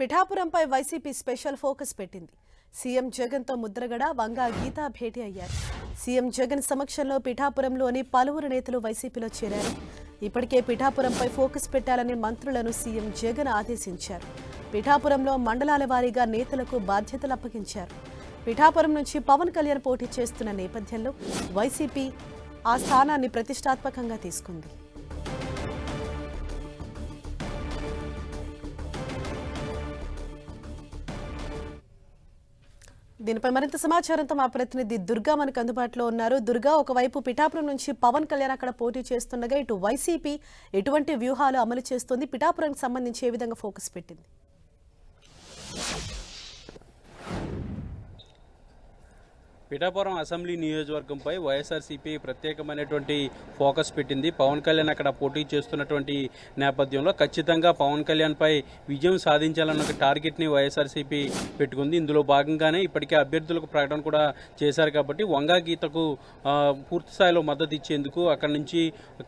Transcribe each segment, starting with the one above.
పిఠాపురంపై YCP special focus పెట్టింది. CM జగన్తో ముద్రగడ వంగా గీతా భేటీ అయ్యారు. సీఎం జగన్ సమక్షంలో పిఠాపురంలోని పలువురు నేతలు వైసీపీలో చేరారు. ఇప్పటికే పిఠాపురంపై ఫోకస్ పెట్టాలని మంత్రులను సీఎం జగన్ ఆదేశించారు. పిఠాపురంలో మండలాల వారీగా నేతలకు బాధ్యతలు అప్పగించారు. పిఠాపురం నుంచి పవన్ కళ్యాణ్ పోటీ చేస్తున్న నేపథ్యంలో వైసీపీ ఆ స్థానాన్ని ప్రతిష్టాత్మకంగా తీసుకుంది. దీనిపై మరింత సమాచారంతో మా ప్రతినిధి దుర్గా మనకు అందుబాటులో ఉన్నారు. దుర్గా ఒకవైపు పిఠాపురం నుంచి పవన్ కళ్యాణ్ అక్కడ పోటీ చేస్తుండగా ఇటు వైసీపీ ఎటువంటి వ్యూహాలు అమలు చేస్తుంది? పిఠాపురానికి సంబంధించి ఏ విధంగా ఫోకస్ పెట్టింది? పిఠాపురం అసెంబ్లీ నియోజకవర్గంపై వైఎస్ఆర్సీపీ ప్రత్యేకమైనటువంటి ఫోకస్ పెట్టింది. పవన్ కళ్యాణ్ అక్కడ పోటీ చేస్తున్నటువంటి నేపథ్యంలో ఖచ్చితంగా పవన్ కళ్యాణ్పై విజయం సాధించాలన్న ఒక టార్గెట్ని వైఎస్ఆర్సీపీ పెట్టుకుంది. ఇందులో భాగంగానే ఇప్పటికే అభ్యర్థులకు ప్రకటన కూడా చేశారు కాబట్టి వంగా గీతకు పూర్తి స్థాయిలో మద్దతు ఇచ్చేందుకు అక్కడి నుంచి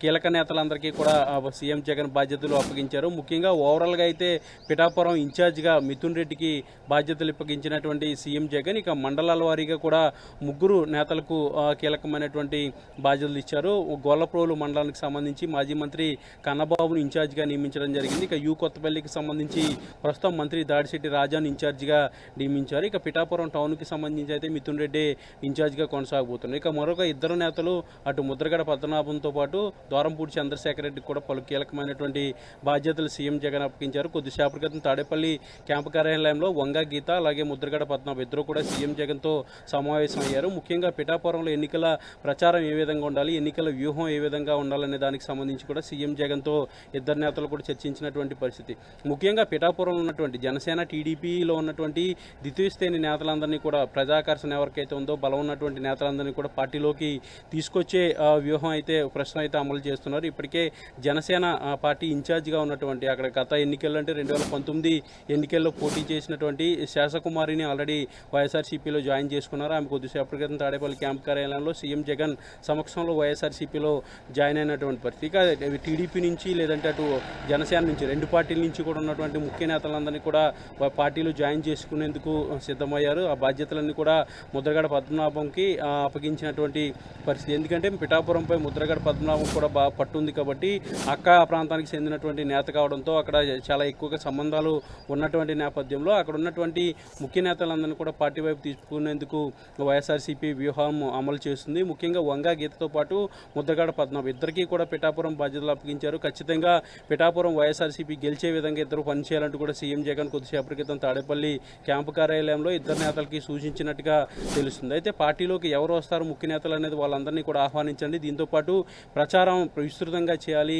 కీలక నేతలందరికీ కూడా సీఎం జగన్ బాధ్యతలు అప్పగించారు. ముఖ్యంగా ఓవరాల్గా అయితే పిఠాపురం ఇన్ఛార్జ్గా మిథున్ రెడ్డికి బాధ్యతలు అప్పగించినటువంటి సీఎం జగన్ ఇక మండలాల వారీగా కూడా ముగ్గురు నేతలకు కీలకమైనటువంటి బాధ్యతలు ఇచ్చారు. గొల్లప్రోలు మండలానికి సంబంధించి మాజీ మంత్రి కన్నబాబును ఇన్ఛార్జిగా నియమించడం జరిగింది. ఇక యూ కొత్తపల్లికి సంబంధించి ప్రస్తుతం మంత్రి దాడిశెట్టి రాజాను ఇన్ఛార్జిగా నియమించారు. ఇక పిఠాపురం టౌన్కి సంబంధించి అయితే మిథున్ రెడ్డి ఇన్ఛార్జిగా కొనసాగబోతున్నారు ఇక మరొక ఇద్దరు నేతలు అటు ముద్రగడ పద్మనాభంతో పాటు దూరంపూడి చంద్రశేఖర్ రెడ్డికి కూడా పలు కీలకమైనటువంటి బాధ్యతలు సీఎం జగన్ అప్పగించారు. కొద్దిసేపటి క్రితం తాడేపల్లి క్యాంపు కార్యాలయంలో వంగ గీత అలాగే ముద్రగడ పద్మనాభం ఇద్దరు కూడా సీఎం జగన్తో సమావేశం అయ్యారు ముఖ్యంగా పిఠాపురంలో ఎన్నికల ప్రచారం ఏ విధంగా ఉండాలి ఎన్నికల వ్యూహం ఏ విధంగా ఉండాలనే దానికి సంబంధించి కూడా సీఎం జగన్తో ఇద్దరు నేతలు కూడా చర్చించినటువంటి పరిస్థితి. ముఖ్యంగా పిఠాపురంలో ఉన్నటువంటి జనసేన టీడీపీలో ఉన్నటువంటి ద్వితీయ శ్రేణి నేతలందరినీ కూడా ప్రజాకర్షణ ఎవరికైతే ఉందో బలం ఉన్నటువంటి నేతలందరినీ కూడా పార్టీలోకి తీసుకొచ్చే వ్యూహం అయితే ప్రశ్న అయితే అమలు చేస్తున్నారు. ఇప్పటికే జనసేన పార్టీ ఇన్ఛార్జిగా ఉన్నటువంటి అక్కడ గత ఎన్నికల్లో అంటే రెండు వేల పంతొమ్మిది ఎన్నికల్లో పోటీ చేసినటువంటి శేషకుమారిని ఆల్రెడీ వైఎస్ఆర్సీపీలో జాయిన్ చేసుకున్నారు. ఆమె కొద్దిసేపటి క్రితం తాడేపల్లి క్యాంప్ కార్యాలయంలో సీఎం జగన్ సమక్షంలో వైఎస్ఆర్సీపీలో జాయిన్ అయినటువంటి పరిస్థితి. ఇక టీడీపీ నుంచి లేదంటే అటు జనసేన నుంచి రెండు పార్టీల నుంచి కూడా ఉన్నటువంటి ముఖ్య నేతలందరినీ కూడా పార్టీలు జాయిన్ చేసుకునేందుకు సిద్ధమయ్యారు. ఆ బాధ్యతలన్నీ కూడా ముద్రగడ పద్మనాభంకి అప్పగించినటువంటి పరిస్థితి. ఎందుకంటే పిఠాపురంపై ముద్రగడ పద్మనాభం కూడా బాగా పట్టుంది కాబట్టి అక్క ప్రాంతానికి చెందినటువంటి నేత కావడంతో అక్కడ చాలా ఎక్కువగా సంబంధాలు ఉన్నటువంటి నేపథ్యంలో అక్కడ ఉన్నటువంటి ముఖ్య నేతలందరినీ కూడా పార్టీ వైపు తీసుకునేందుకు వైఎస్ఆర్సీపీ వ్యూహం అమలు చేస్తుంది. ముఖ్యంగా వంగా గీతతో పాటు ముద్రగడ పద్మనాభం ఇద్దరికీ కూడా పిఠాపురం బాధ్యతలు అప్పగించారు. ఖచ్చితంగా పిఠాపురం వైఎస్ఆర్సీపీ గెలిచే విధంగా ఇద్దరు పనిచేయాలంటూ కూడా సీఎం జగన్ కొద్దిసేపటి క్రితం తాడేపల్లి క్యాంపు కార్యాలయంలో ఇద్దరు నేతలకి సూచించినట్టుగా తెలుస్తుంది. అయితే పార్టీలోకి ఎవరు వస్తారు? ముఖ్య నేతలు అనేది వాళ్ళందరినీ కూడా ఆహ్వానించండి. దీంతో పాటు ప్రచారం విస్తృతంగా చేయాలి.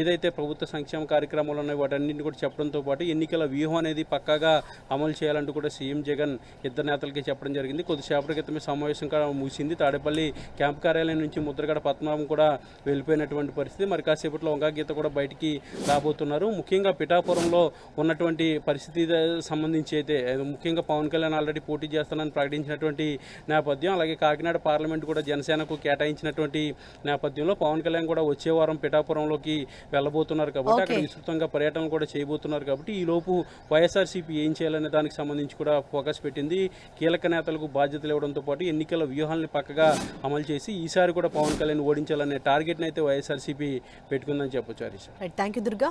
ఏదైతే ప్రభుత్వ సంక్షేమ కార్యక్రమాలు ఉన్నాయో వాటన్నింటిని కూడా చెప్పడంతో పాటు ఎన్నికల వ్యూహం అనేది పక్కాగా అమలు చేయాలంటూ కూడా సీఎం జగన్ ఇద్దరు నేతలకి చెప్పడం జరిగింది. కొద్దిసేపటి క్రితమే సమావేశం కూడా ముగిసింది. తాడేపల్లి క్యాంప్ కార్యాలయం నుంచి ముద్రగడ పద్మనాభం కూడా వెళ్ళిపోయినటువంటి పరిస్థితి. మరి కాసేపట్లో గీత కూడా బయటికి రాబోతున్నారు. ముఖ్యంగా పిఠాపురంలో ఉన్నటువంటి పరిస్థితి సంబంధించి అయితే ముఖ్యంగా పవన్ కళ్యాణ్ ఆల్రెడీ పోటీ చేస్తానని ప్రకటించినటువంటి నేపథ్యం అలాగే కాకినాడ పార్లమెంట్ కూడా జనసేనకు కేటాయించినటువంటి నేపథ్యంలో పవన్ కళ్యాణ్ కూడా వచ్చే వారం పిఠాపురంలోకి వెళ్ళబోతున్నారు కాబట్టి అక్కడ. విస్తృతంగా పర్యటన కూడా చేయబోతున్నారు కాబట్టి ఈ లోపు వైఎస్ఆర్సీపీ ఏం చేయాలనే దానికి సంబంధించి కూడా ఫోకస్ పెట్టింది. కీలక నేతలకు బాధ్యతలు ఇవ్వడంతో పాటు ఎన్నికల వ్యూహాలను పక్కగా అమలు చేసి ఈసారి కూడా పవన్ కళ్యాణ్ ఓడించాలనే టార్గెట్ని అయితే వైఎస్ఆర్సీపీ పెట్టుకుందని చెప్పొచ్చు హరీష్ థ్యాంక్ యూ దుర్గా.